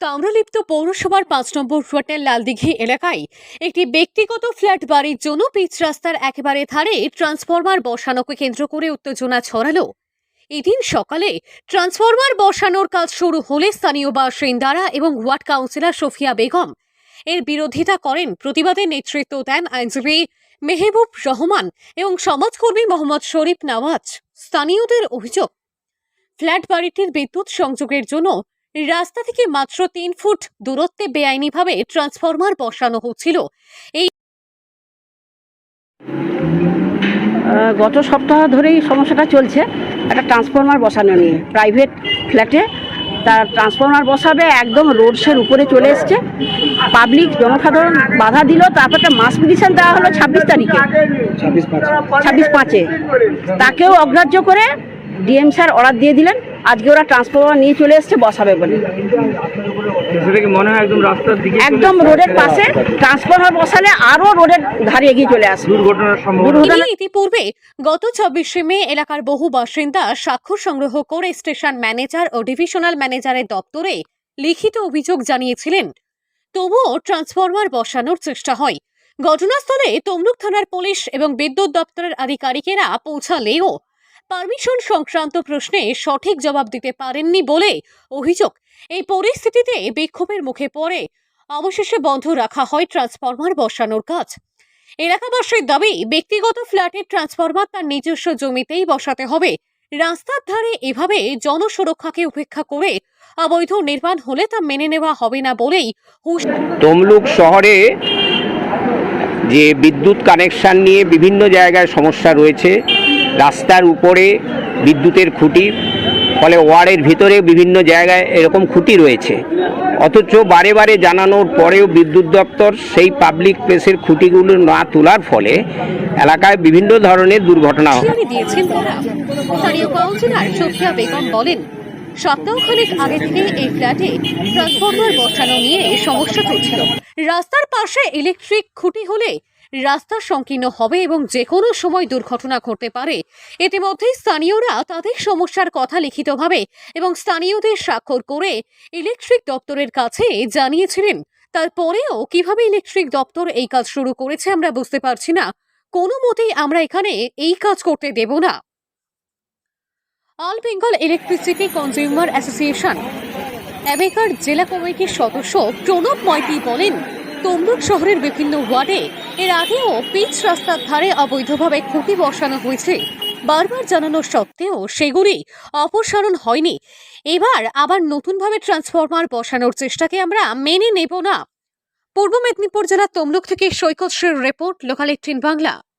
কামরালিপ্ত পৌরসভার পাঁচ নম্বর হোটেল লালদিঘি এলাকায় একটি ব্যক্তিগত ফ্ল্যাট বাড়ির জন্য পিচ রাস্তার একেবারে ধারে ট্রান্সফরমার বসানোকে কেন্দ্র করে উত্তেজনা ছড়ালো। এদিন সকালে ট্রান্সফরমার বসানোর কাজ শুরু হলে স্থানীয় বাসিন্দারা এবং ওয়ার্ড কাউন্সিলর সফিয়া বেগম এর বিরোধিতা করেন, প্রতিবাদে নেতৃত্ব দেন আইনজীবী মেহবুব রহমান এবং সমাজকর্মী মোহাম্মদ শরীফ নওয়াজ, স্থানীয়দের অভিযোগ। ফ্ল্যাট বাড়িটির বিদ্যুৎ সংযোগের জন্য রাস্তা থেকে মাত্র তিন ফুট দূরত্বে বেআইনিভাবে ট্রান্সফরমার বসানো হচ্ছিল। এই গত সপ্তাহ ধরেই সমস্যাটা চলছে। একটা ট্রান্সফরমার বসানো নিয়ে। প্রাইভেট ফ্ল্যাটে তার ট্রান্সফরমার বসাবে একদম রোডসের উপরে চলে এসছে। পাবলিক জনসাধারণ বাধা দিল তারপর একটা মাস পিটিশন দেওয়া হলো ছাব্বিশ তারিখে। ছাব্বিশ পাঁচে। তাকেও অগ্রাহ্য করে ডিএম স্যার অর্ডার দিয়ে দিলেন। আজকে ওরা ট্রান্সফরমার নিয়ে চলে এসছে বসাবে বলে। মনে হয় একদম রাস্তার দিকে একদম রোডের পাশে ট্রান্সফরমার বসালে আরও রোডের ধারে এগিয়ে চলে আসবে। এদিকে ইতিপূর্বে গত চব্বিশে মে এলাকার বহু বাসিন্দা স্বাক্ষর সংগ্রহ করে স্টেশন ম্যানেজার ও ডিভিশনাল ম্যানেজারের দপ্তরে লিখিত অভিযোগ জানিয়েছিলেন। তবুও ট্রান্সফরমার বসানোর চেষ্টা হয়। ঘটনাস্থলে তমলুক থানার পুলিশ এবং বিদ্যুৎ দপ্তরের আধিকারিকেরা পৌঁছালেও পারমিশন সংক্রান্ত প্রশ্নে সঠিক জবাব দিতে পারেননি বলে অভিযোগ। এই পরিস্থিতিতে বিক্ষোভের মুখে পড়ে। অবশেষে বন্ধ রাখা হয় ট্রান্সফরমার বসানোর কাজ। এলাকাবাসীর দাবি, ব্যক্তিগত ফ্ল্যাটের ট্রান্সফরমার তার নিজস্ব জমিতেই বসাতে হবে। রাস্তার ধারে এভাবে জনসুরক্ষাকে উপেক্ষা করে অবৈধ নির্মাণ হলে তা মেনে নেওয়া হবে না বলেই তমলুক শহরে যে বিদ্যুৎ কানেকশন নিয়ে বিভিন্ন জায়গায় সমস্যা রয়েছে রাস্তার উপরে বিদ্যুতের খুঁটি, ফলে ওয়ার্ডের ভিতরে বিভিন্ন জায়গায় এরকম খুঁটি রয়েছে। অথচ বারে বারে জানানোর পরেও বিদ্যুৎ দপ্তর সেই পাবলিক প্লেসের খুঁটিগুলো না তোলার ফলে এলাকায় বিভিন্ন ধরনের দুর্ঘটনা বলেন, সপ্তাহখানেক আগে থেকে এই ফ্ল্যাটে ট্রান্সফরমার বসানো নিয়ে সমস্যা চলছিল। রাস্তার পাশে ইলেকট্রিক খুঁটি হলে রাস্তা সংকীর্ণ হবে এবং যে কোনো সময় দুর্ঘটনা ঘটতে পারে। ইতিমধ্যেই স্থানীয়রা তাদের সমস্যার কথা লিখিতভাবে এবং স্থানীয়দের স্বাক্ষর করে ইলেকট্রিক দপ্তরের কাছে জানিয়েছিলেন। তারপরেও কীভাবে ইলেকট্রিক দপ্তর এই কাজ শুরু করেছে আমরা বুঝতে পারছি না। কোনো মতেই আমরা এখানে এই কাজ করতে দেব না। All Bengal electricity consumer association অ্যাবেকার জেলা কমিটির সদস্য প্রণব ময়তি বলেন তমলুক শহরের বিভিন্ন ওয়ার্ডে এর আগেও পিচ রাস্তার ধারে অবৈধভাবে খুঁটি বসানো হয়েছে। বারবার জানানো সত্ত্বেও সেগুলি অপসারণ হয়নি। এবার আবার নতুনভাবে ট্রান্সফরমার বসানোর চেষ্টাকে আমরা মেনে নেব না। পূর্ব মেদিনীপুর জেলার তমলুক থেকে সৈকত রিপোর্ট, লোকাল বাংলা।